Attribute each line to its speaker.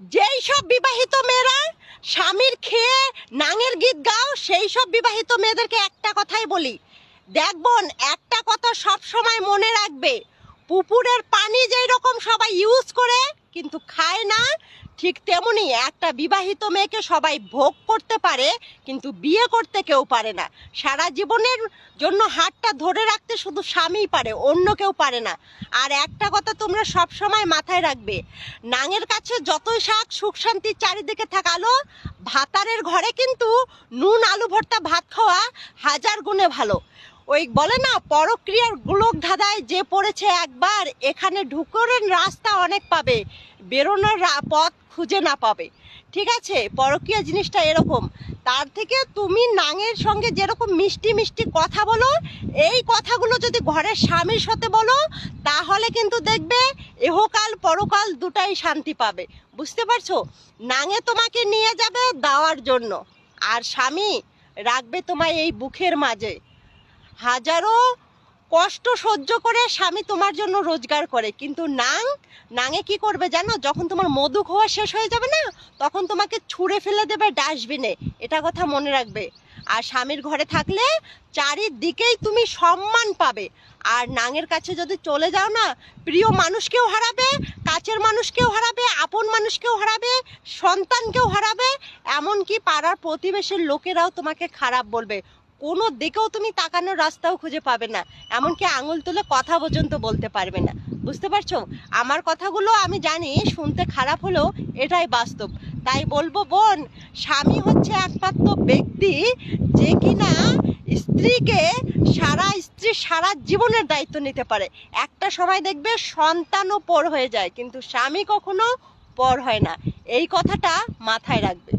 Speaker 1: যেই সব বিবাহিত মেয়েরা স্বামীর খেয়ে নাঙের গীত গাও, সেই সব বিবাহিত মেয়েদেরকে একটা কথাই বলি। দেখবন একটা কথা সব সময় মনে রাখবে। পুকুরের পানি যেই রকম সবাই ইউজ করে, কিন্তু খায় না ঠিক তেমনি একটা বিবাহিত মেয়েকে সবাই ভোগ করতে পারে, কিন্তু বিয়ে করতে কেউ পারে না। সারা জীবনের জন্য হাতটা ধরে রাখতে শুধু স্বামীই পারে, অন্য কেউ পারে না। আর একটা কথা তোমরা সব সময় মাথায় রাখবে, নাঙের কাছে যতই শাক, সুখ শান্তির চারিদিকে থাকালো, ভাতারের ঘরে কিন্তু নুন, আলু ভর্তা, ভাত খাওয়া হাজার গুণে ভালো। ওই বলে না, পরক্রিয়ার গোলক ধাঁধায় যে পড়েছে একবার, এখানে ঢুকরের রাস্তা অনেক পাবে, বেরোনোর পথ খুঁজে না পাবে। ঠিক আছে? পরক্রিয়া জিনিসটা এরকম। তার থেকে তুমি নাঙের সঙ্গে যেরকম মিষ্টি মিষ্টি কথা বলো, এই কথাগুলো যদি ঘরের স্বামীর সাথে বলো, তাহলে কিন্তু দেখবে এহকাল পরকাল দুটাই শান্তি পাবে। বুঝতে পারছ? নাঙে তোমাকে নিয়ে যাবে দেওয়ার জন্য। আর স্বামী, রাখবে তোমায় এই বুকের মাঝে। হাজারো কষ্ট সহ্য করে স্বামী তোমার জন্য রোজগার করে। কিন্তু নাং, নাঙে কি করবে জানো? যখন তোমার মধু খাওয়া শেষ হয়ে যাবে না, তখন তোমাকে ছুঁড়ে ফেলে দেবে ডাস্টবিনে। এটা কথা মনে রাখবে। আর স্বামীর ঘরে থাকলে চারিদিকেই তুমি সম্মান পাবে। আর নাঙের কাছে যদি চলে যাও না, প্রিয় মানুষকেও হারাবে, কাছের মানুষকেও হারাবে, আপন মানুষকেও হারাবে, সন্তানকেও হারাবে, এমনকি পাড়ার প্রতিবেশীর লোকেরাও তোমাকে খারাপ বলবে। কোনো দিকেও তুমি তাকানোর রাস্তাও খুঁজে পাবে না। এমনকি আঙুল তুলে কথা পর্যন্ত বলতে পারবে না। বুঝতে পারছ? আমার কথাগুলো আমি জানি, শুনতে খারাপ হলেও এটাই বাস্তব। তাই বলব, বোন, স্বামী হচ্ছে একমাত্র ব্যক্তি যে কিনা স্ত্রীকে সারা স্ত্রী সারা জীবনের দায়িত্ব নিতে পারে। একটা সময় দেখবে সন্তানও পর হয়ে যায়, কিন্তু স্বামী কখনো পর হয় না। এই কথাটা মাথায় রাখবে।